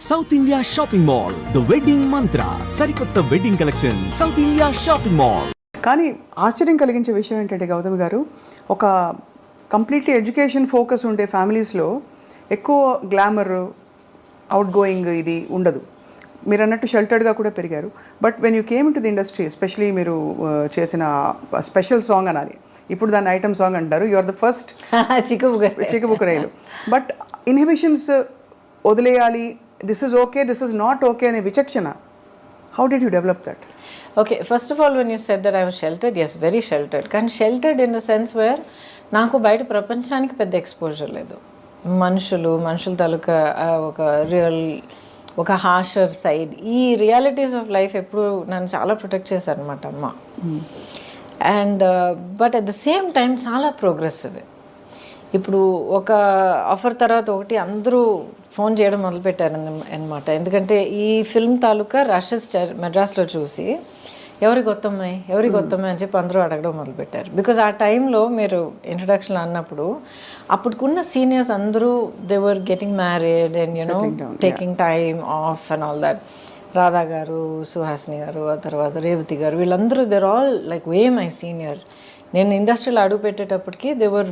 South India shopping mall the wedding mantra సరికొత్త wedding collection south India shopping mall కానీ ఆశ్చర్యం కలిగించే విషయం ఏంటంటే గౌతమి గారు ఒక కంప్లీట్లీ ఎడ్యుకేషన్ ఫోకస్ ఉండే ఫ్యామిలీస్లో ఎక్కువ గ్లామర్ అవుట్ గోయింగ్ ఇది ఉండదు. మీరు అన్నట్టు షెల్టర్డ్గా కూడా పెరిగారు. But when you came to the industry especially మీరు uh, చేసిన స్పెషల్ సాంగ్ అనాలి. ఇప్పుడు దాన్ని ఐటమ్ సాంగ్ అంటారు. You are the first Chikubuku railu but inhibitions వదిలేయాలి this is okay this is not okay అనే విచక్షణ. How did you develop that okay first of all when you said that I was sheltered as very sheltered కానీ sheltered in the sense where నాకు బయట ప్రపంచానికి పెద్ద exposure లేదు. మనుషులు మనుషుల తాలూకా ఒక రియల్ ఒక హాషర్ సైడ్ ఈ రియాలిటీస్ ఆఫ్ లైఫ్ ఎప్పుడు నన్ను చాలా ప్రొటెక్ట్ చేశారు అనమాట అమ్మ and but at the same time చాలా ప్రోగ్రెసివ్ ఇప్పుడు ఒక ఆఫర్ తర్వాత ఒకటి అందరూ ఫోన్ చేయడం మొదలుపెట్టారు అనమాట ఎందుకంటే ఈ ఫిల్మ్ తాలూకా రషెస్ మెడ్రాస్లో చూసి ఎవరి కొత్తమ్మాయి ఎవరి కొత్తమ్మాయి అని చెప్పి అందరూ అడగడం మొదలుపెట్టారు. బికాజ్ ఆ టైంలో మీరు ఇంట్రడక్షన్లో అన్నప్పుడు అప్పుడుకున్న సీనియర్స్ అందరూ they were getting married and you know. Taking time off and all that Radha garu Suhasini garu ఆ తర్వాత రేవతి గారు వీళ్ళందరూ they're all like way my senior నేను ఇండస్ట్రీలో అడుగు పెట్టేటప్పటికి they were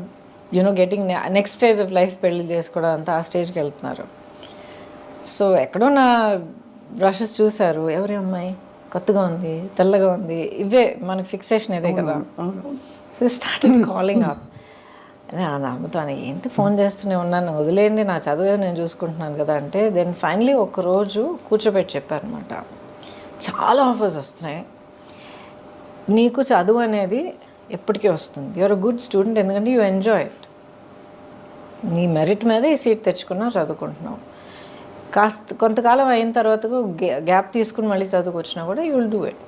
you know getting next phase of life పెళ్ళి చేసుకోవడం అంతా ఆ స్టేజ్కి వెళ్తున్నారు. సో ఎక్కడో నా బ్రషెస్ చూశారు. ఎవరి అమ్మాయి? కొత్తగా ఉంది తెల్లగా ఉంది. ఇవే మనకి ఫిక్సేషన్ ఇదే కదా. స్టార్టింగ్ కాలింగ్ అప్ నమ్ముతాను ఏంటి ఫోన్ చేస్తూనే ఉన్నాను? వదిలేయండి నా చదువు నేను చూసుకుంటున్నాను కదా. అంటే దెన్ ఫైనలీ ఒక రోజు కూర్చోబెట్టి చెప్పారనమాట చాలా ఆఫర్స్ వస్తున్నాయి. నీకు చదువు అనేది ఎప్పటికీ వస్తుంది. యువర్ అ గుడ్ స్టూడెంట్ ఎందుకంటే యూ ఎంజాయ్ ఇట్ నీ మెరిట్ మీద ఈ సీట్ తెచ్చుకున్నావు చదువుకుంటున్నావు. కాస్త కొంతకాలం అయిన తర్వాత గ్యాప్ తీసుకుని మళ్ళీ చదువుకొచ్చినా కూడా you will do it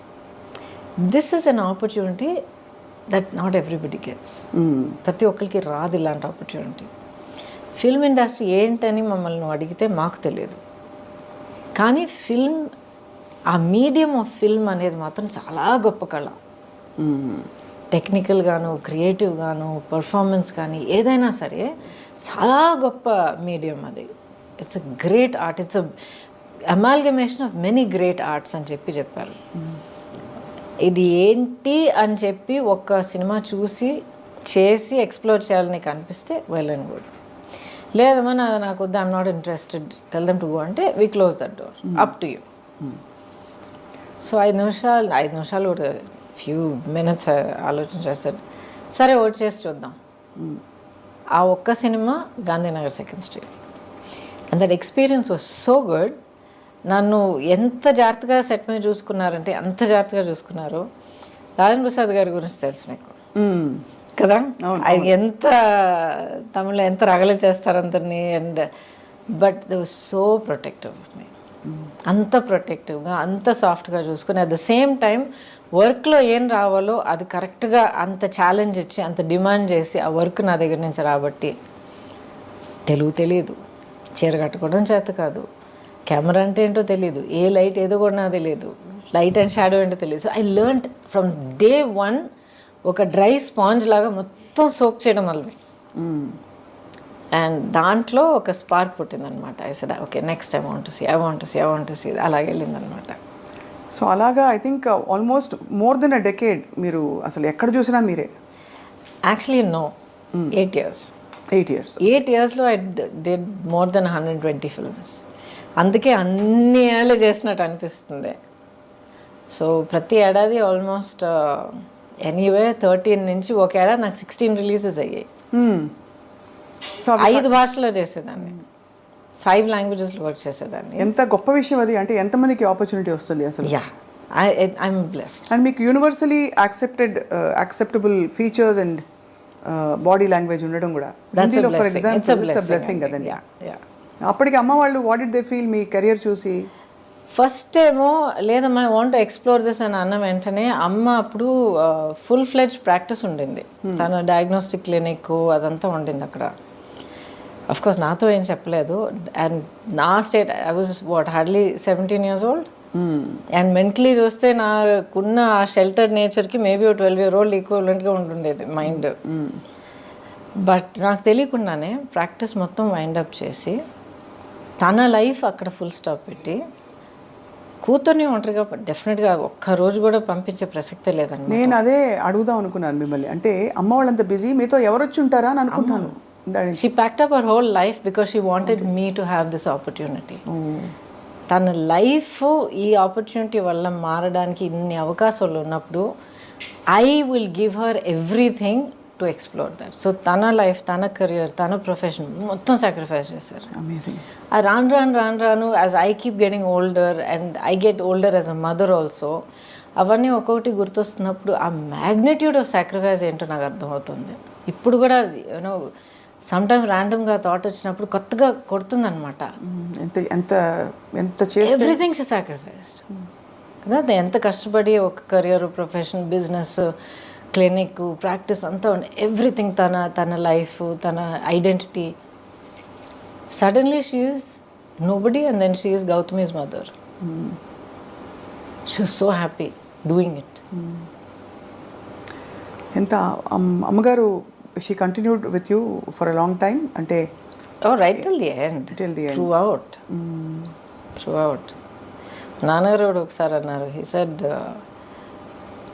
this is an opportunity that not everybody gets ప్రతి ఒక్కరికి రాదు ఇలాంటి ఆపర్చునిటీ ఫిల్మ్ ఇండస్ట్రీ ఏంటని మమ్మల్ని అడిగితే మాకు తెలియదు. కానీ ఫిల్మ్ ఆ మీడియం ఆఫ్ ఫిల్మ్ అనేది మాత్రం చాలా గొప్ప కళ. టెక్నికల్ గాను క్రియేటివ్ గాను పర్ఫార్మెన్స్ కానీ ఏదైనా సరే చాలా గొప్ప మీడియం అది. It's a great art it's a amalgamation of many great arts అని చెప్పి చెప్పారు. ఇది ఏంటి అని చెప్పి ఒక సినిమా చూసి చేసి ఎక్స్ప్లోర్ చేయాలని నీకు అనిపిస్తే వెల్ అండ్ గుడ్ లేదమ్మా నా నాకు వద్దు I'm not interested tell them to go అంటే we close that door up to you so ఐదు నిమిషాలు ఐదు నిమిషాలు కూడా ఫ్యూ మినిట్స్ ఆలోచన చేస్తాడు సరే ఓట్ చేసి చూద్దాం. ఆ ఒక్క cinema Gandhinagar second street. And that experience was so good నన్ను ఎంత జాగ్రత్తగా సెట్ మీద చూసుకున్నారంటే అంత జాగ్రత్తగా చూసుకున్నారు రాజన్ ప్రసాద్ గారి గురించి తెలుసు మీకు. కదా? ఆయన ఎంత తమిళ ఎంత రగల చేస్తారు అందరినీ and but they was so protective మీ అంత ప్రొటెక్టివ్గా అంత సాఫ్ట్గా చూసుకుని అట్ ద సేమ్ టైం వర్క్లో ఏం రావాలో అది కరెక్ట్గా అంత ఛాలెంజ్ ఇచ్చి అంత డిమాండ్ చేసి ఆ వర్క్ నా దగ్గర నుంచి రాబట్టి తెలుగు తెలియదు చీర కట్టుకోవడం చేత కాదు. కెమెరా అంటే ఏంటో తెలియదు ఏ లైట్ ఏదో కూడా నాకు తెలియదు లైట్ అండ్ షాడో ఏంటో తెలియదు so I learn from day one ఒక డ్రై స్పాంజ్ లాగా మొత్తం సోక్ చేయడం వల్ల అండ్ దాంట్లో ఒక spark పుట్టిందనమాట I said okay next I want see I want see I want see అలాగే వెళ్ళిందనమాట సో అలాగా I think almost more than a decade మీరు అసలు ఎక్కడ చూసినా మీరే? Actually no eight years eight years eight ఇయర్స్లో I did more than hundred twenty films అందుకే అన్ని ఏళ్ళు చేసినట్టు అనిపిస్తుంది. సో ప్రతి ఏడాది ఆల్మోస్ట్ ఎనీవే థర్టీన్ నుంచి ఒక ఏడాది నాకు సిక్స్టీన్ రిలీజెస్ అయ్యాయి. సో ఐదు భాషలో చేసేదాన్ని. ఫైవ్ లాంగ్వేజెస్లో వర్క్ చేసేదాన్ని. ఎంత గొప్ప విషయం అది. అంటే ఎంతమందికి ఆపర్చునిటీ వస్తుంది అసలు? యా ఐఎమ్ బ్లెస్డ్ అండ్ మీకు universally accepted acceptable features and body language ఉండడం కూడా. హిందీలో ఫర్ ఎగ్జాంపుల్ ఇట్స్ బ్లెస్సింగ్ కదండి. అప్పటికి అమ్మ వాళ్ళు వాట్ ఇట్ దే ఫీల్ మీ కెరియర్ చూసి? ఫస్ట్ ఏమో లేదమ్మా ఐ వాంట్ ఎక్స్ప్లోర్ దిస్ అని అన్న వెంటనే అమ్మ అప్పుడు ఫుల్ ఫ్లెడ్జ్ ప్రాక్టీస్ ఉండింది. తన డయాగ్నోస్టిక్ క్లినిక్ అదంతా ఉండింది అక్కడ. అఫ్ కోర్స్ నాతో ఏం చెప్పలేదు. అండ్ నా state I was what hardly seventeen years old and mentally చూస్తే నాకున్న ఆ షెల్టర్ నేచర్కి మేబీ ట్వెల్వ్ ఇయర్ ఓల్డ్ ఈక్వలెంట్గా ఉంటుండేది మైండ్ బట్ నాకు తెలియకుండానే ప్రాక్టీస్ మొత్తం వైండ్ అప్ చేసి తన లైఫ్ అక్కడ ఫుల్ స్టాప్ పెట్టి కూతుర్ని ఒంటరిగా డెఫినెట్గా ఒక్క రోజు కూడా పంపించే ప్రసక్తే లేదండి నేను అదే అడుగుదాం అనుకున్నాను మిమ్మల్ని. అంటే అమ్మ వాళ్ళంత బిజీ మీతో ఎవరు వచ్చి ఉంటారా అని అనుకుంటాను. She packed up our whole life because she wanted me to have this opportunity తన లైఫ్ ఈ ఆపర్చునిటీ వల్ల మారడానికి ఇన్ని అవకాశాలు ఉన్నప్పుడు I will give her everything to explore that so తన లైఫ్ తన కెరియర్ తన ప్రొఫెషన్ మొత్తం సాక్రిఫైస్ చేశారు. అమేజింగ్ ఆ రాను రాను రాను రాను as I keep getting older and I get older as a mother also అవన్నీ ఒక్కొక్కటి గుర్తొస్తున్నప్పుడు ఆ మ్యాగ్నిట్యూడ్ ఆఫ్ సాక్రిఫైస్ ఏంటో నాకు అర్థమవుతుంది. ఇప్పుడు కూడా యూనో సమ్ టైమ్ ర్యాండమ్గా థాట్ వచ్చినప్పుడు కొత్తగా కొడుతుందన్నమాట. ఎంత ఎంత ఎంత చేస్తే ఎవ్రీథింగ్ షీ సాక్రిఫైస్డ్ కదా ఎంత కష్టపడి ఒక career profession business clinic practice అంతా ఎవ్రీథింగ్ తన తన లైఫ్ తన identity. Suddenly she's nobody and then she's Gautami's mother she so happy doing it ఎంత అమ్- అమ్మగారు she continued with you for a long time అంటే right till the end. Throughout throughout నాన్నగారు ఒకసారి అన్నారు. హీ సెడ్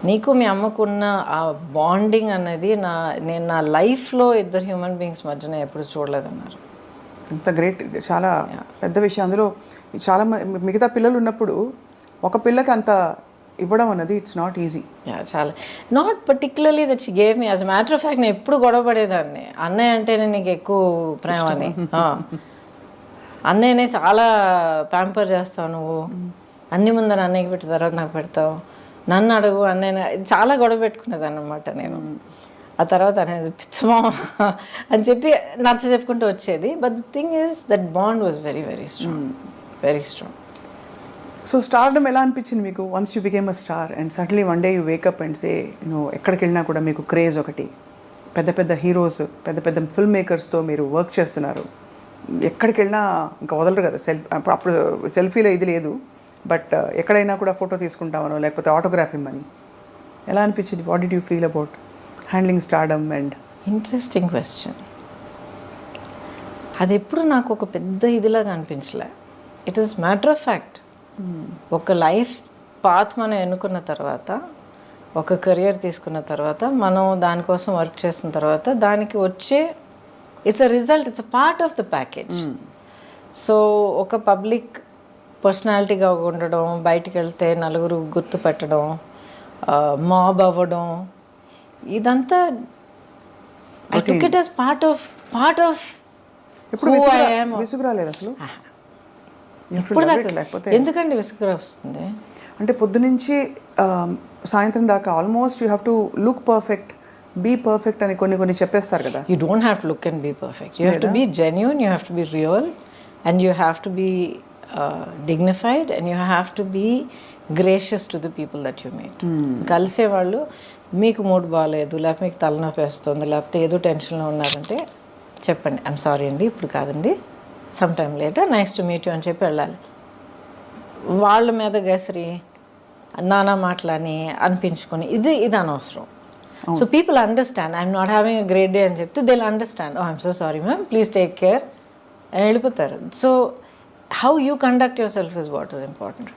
నీకు మీ అమ్మకున్న ఆ బాండింగ్ అనేది నా నేను నా లైఫ్లో ఇద్దరు హ్యూమన్ బీయింగ్స్ మధ్యన ఎప్పుడు చూడలేదన్నారు. ఎంత గ్రేట్ చాలా పెద్ద విషయం. అందులో చాలా మిగతా పిల్లలు ఉన్నప్పుడు ఒక పిల్లకి అంత ఇవ్వడం అన్నది ఇట్స్ నాట్ ఈజీ చాలా. Not particularly that she gave me as matter of fact నేను ఎప్పుడు గొడవ పడేదాన్ని. అన్నయ్య అంటేనే నీకు ఎక్కువ ప్రేమ అని. అన్నయ్యనే చాలా ప్యాంపర్ చేస్తావు నువ్వు. అన్ని ముందర అన్నయ్యకి పెట్టి తర్వాత నాకు పెడతావు. నన్ను అడుగు అన్నయ్య చాలా గొడవ పెట్టుకునేదాన్ని అనమాట నేను ఆ తర్వాత అనేది పిచ్చమా అని చెప్పి నచ్చ చెప్పుకుంటూ వచ్చేది. But the thing is that bond was very very strong very strong so stardom ఎలా అనిపించింది మీకు? Once you became a star and suddenly one day you wake up and say you know ఎక్కడికి వెళ్ళినా కూడా మీకు క్రేజ్ ఒకటి. పెద్ద పెద్ద హీరోస్ పెద్ద పెద్ద ఫిల్మ్ మేకర్స్తో మీరు వర్క్ చేస్తున్నారు. ఎక్కడికి వెళ్ళినా ఇంకా వదలరు కదా. సెల్ఫ్ అప్పుడు సెల్ఫీలో ఇది లేదు. బట్ ఎక్కడైనా కూడా ఫోటో తీసుకుంటామనో లేకపోతే ఆటోగ్రాఫ్ ఇమ్మని. ఎలా అనిపించింది? What did you feel about handling stardom and interesting question అది ఎప్పుడు నాకు ఒక పెద్ద ఇదిలాగా అనిపించలే. It is matter of fact ఒక లైఫ్ పాత్ మనం ఎన్నుకున్న తర్వాత ఒక కెరియర్ తీసుకున్న తర్వాత మనం దానికోసం వర్క్ చేసిన తర్వాత దానికి వచ్చే it's a result it's a part of the package so ఒక పబ్లిక్ పర్సనాలిటీగా ఉండడం బయటికి వెళ్తే నలుగురు గుర్తుపెట్టడం మాబ్ అవ్వడం ఇదంతా I took it as part of part of విసుగు రాలేదు అసలు? ఇప్పుడు లేకపోతే ఎందుకండి విసుగు వస్తుంది అంటే పొద్దునుంచి సాయంత్రం దాకా almost you have to look perfect be perfect అని కొన్ని కొన్ని చెప్పేస్తారు కదా. You don't have to look and be perfect. You have to be genuine you have to be real and you have to be uh, dignified and you have to be gracious to the people that you meet. కలిసే వాళ్ళు మీకు mood బాగాలేదు లేకపోతే మీకు తలనొప్పి వేస్తుంది లేకపోతే ఏదో టెన్షన్లో ఉన్నారంటే చెప్పండి ఐమ్ సారీ అండి ఇప్పుడు కాదండి some time later nice to meet you అని చెప్పి వెళ్ళాలి. వాళ్ళ మీద గసరి నానా మాటలని అనిపించుకొని ఇది ఇది అనవసరం. So people understand I'm not having a great day అని చెప్తే they understand oh I'm so sorry ma'am please take care అని వెళ్ళిపోతారు. So how you conduct yourself is what is important.